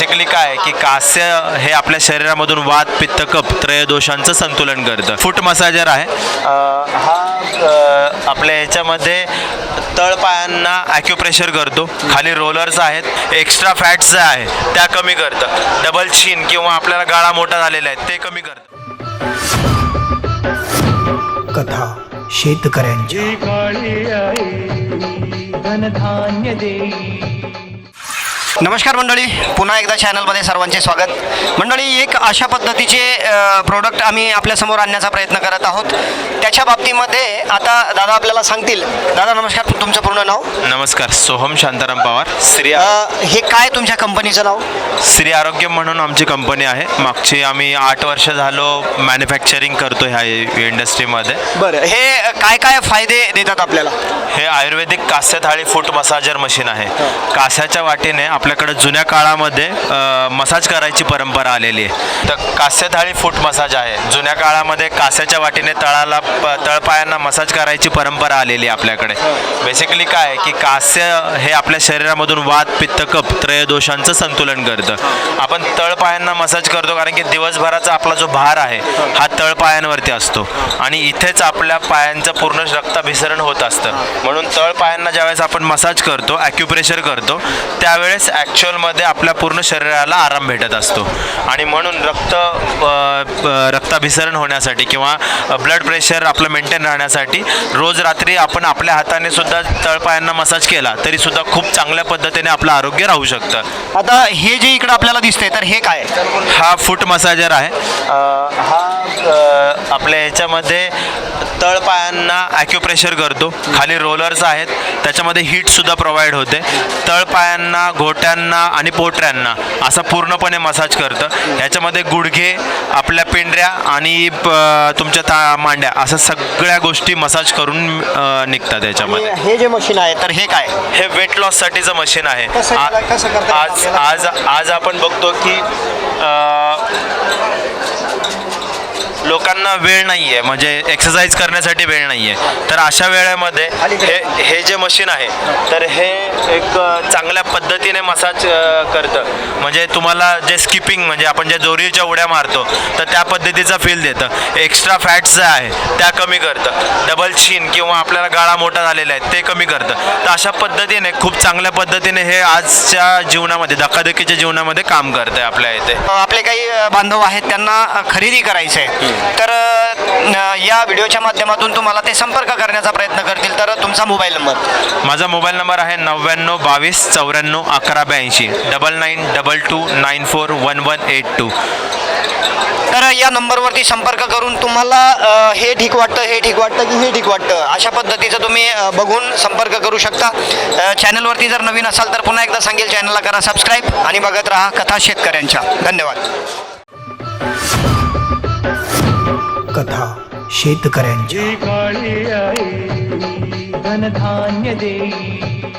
Basically काय आहे की कास्य हे आपल्या शरीरामधून वात पित्त कप त्रयदोषांचं संतुलन करतं. फूट मसाजर आहे. हा आपल्या ह्याच्यामध्ये तळपायांना ॲक्युप्रेशर करतो. खाली रोलर्स आहेत. एक्स्ट्रा फॅट्स जे आहे त्या कमी करतं. डबल चीन किंवा आपल्याला गाळा मोठा झालेला आहे ते कमी करतं. कथा शेतकऱ्यांची जी काळी आई धनधान्य देई नमस्कार मंडळी पुन्हा एकदा चॅनलमध्ये सर्वांचे स्वागत. मंडळी एक अशा पद्धतीचे प्रोडक्ट आम्ही आपल्यासमोर आणण्याचा प्रयत्न करत आहोत. त्याच्या बाबतीमध्ये आता दादा आपल्याला सांगतील. दादा नमस्कार तुमचं पूर्ण नाव? नमस्कार सोहम शांताराम पवार श्री हे काय तुमच्या कंपनीचं नाव? श्री आरोग्य म्हणून आमची कंपनी आहे. मागची आम्ही आठ वर्ष झालो मॅन्युफॅक्चरिंग करतो ह्या इंडस्ट्रीमध्ये बरं हे काय काय फायदे देतात आपल्याला? हे आयुर्वेदिक कास्य थाळी फूट मसाजर मशीन आहे कास्याच्या वाटीने आपल्याकडे जुन्या काळामध्ये मसाज करायची परंपरा आलेली आहे. तर कास्य थाळी फूट मसाज आहे. जुन्या काळामध्ये कास्याच्या वाटीने तळाला प- तळपायांना मसाज करायची परंपरा आलेली आहे आपल्याकडे. बेसिकली काय की कास्य हे आपल्या शरीरामधून वात पित्त कप त्रयदोषांचं संतुलन करतं. आपण तळपायांना मसाज करतो कारण की दिवसभराचा आपला जो भार आहे हा तळपायांवरती असतो. आणि इथेच आपल्या पायांचं पूर्ण रक्ताभिसरण होत असतं. म्हणून तळपायांना ज्यावेळेस आपण मसाज करतो ॲक्युप्रेशर करतो त्यावेळेस ॲक्च्युअलमध्ये आपल्या पूर्ण शरीराला आराम भेटत असतो. आणि म्हणून रक्त रक्ताभिसरण होण्यासाठी किंवा ब्लड प्रेशर आपलं मेंटेन राहण्यासाठी रोज रात्री आपण आपल्या हाताने सुद्धा तळपायांना मसाज केला तरी सुद्धा खूप चांगल्या पद्धतीने आपलं आरोग्य राहू शकतं. आता हे जे इकडं आपल्याला दिसतंय तर हे काय? हा फूट मसाजर आहे. हा आपल्या ह्याच्यामध्ये तळपायांना ॲक्युप्रेशर करतो. खाली रोलर्स आहेत. त्याच्यामध्ये हीटसुद्धा प्रोव्हाइड होते. तळपायांना घोट्यांना आणि पोटऱ्यांना असा पूर्णपणे मसाज करतं. ह्याच्यामध्ये गुडघे आपल्या पिंढऱ्या आणि तुमच्या ता मांड्या असं सगळ्या गोष्टी मसाज करून निघतात याच्यामध्ये. हे जे मशीन आहे तर हे काय? हे वेट लॉससाठीचं मशीन आहे. आज? आज आज आपण बघतो की लोकांना वेळ नाही आहे म्हणजे एक्सरसाइज करण्यासाठी वेळ नाही आहे तर अशा वेळेमध्ये हे हे जे मशीन आहे तर हे एक चांगल्या पद्धतीने मसाज करतं. म्हणजे तुम्हाला जे स्किपिंग म्हणजे आपण ज्या जोरीच्या उड्या मारतो तर त्या पद्धतीचा फील देतं. एक्स्ट्रा फॅट्स जे आहे त्या कमी करतं. डबल चीन किंवा आपल्याला गाळा मोठा झालेला आहे ते कमी करतं. तर अशा पद्धतीने खूप चांगल्या पद्धतीने हे आजच्या जीवनामध्ये धकाधकीच्या जीवनामध्ये काम करतं आहे आपल्या इथे. आपले काही बांधव आहेत त्यांना खरेदी करायचं आहे तर या व्हिडिओच्या माध्यमातून तुम्हाला ते संपर्क करण्याचा प्रयत्न करतील. तर तुमचा मोबाईल नंबर? माझा मोबाईल नंबर आहे नव्याण्णव बावीस चौऱ्याण्णव अकरा ब्याऐंशी. Double nine double two nine four one one eight two. तर या नंबरवरती संपर्क करून तुम्हाला हे ठीक वाटतं हे ठीक वाटतं की हे ठीक वाटतं अशा पद्धतीचं तुम्ही बघून संपर्क करू शकता. चॅनलवरती जर नवीन असाल तर पुन्हा एकदा सांगेल चॅनलला करा सबस्क्राईब आणि बघत राहा कथा शेतकऱ्यांच्या. धन्यवाद. कथा शेतकऱ्यांची काळी आई धनधान्य देई.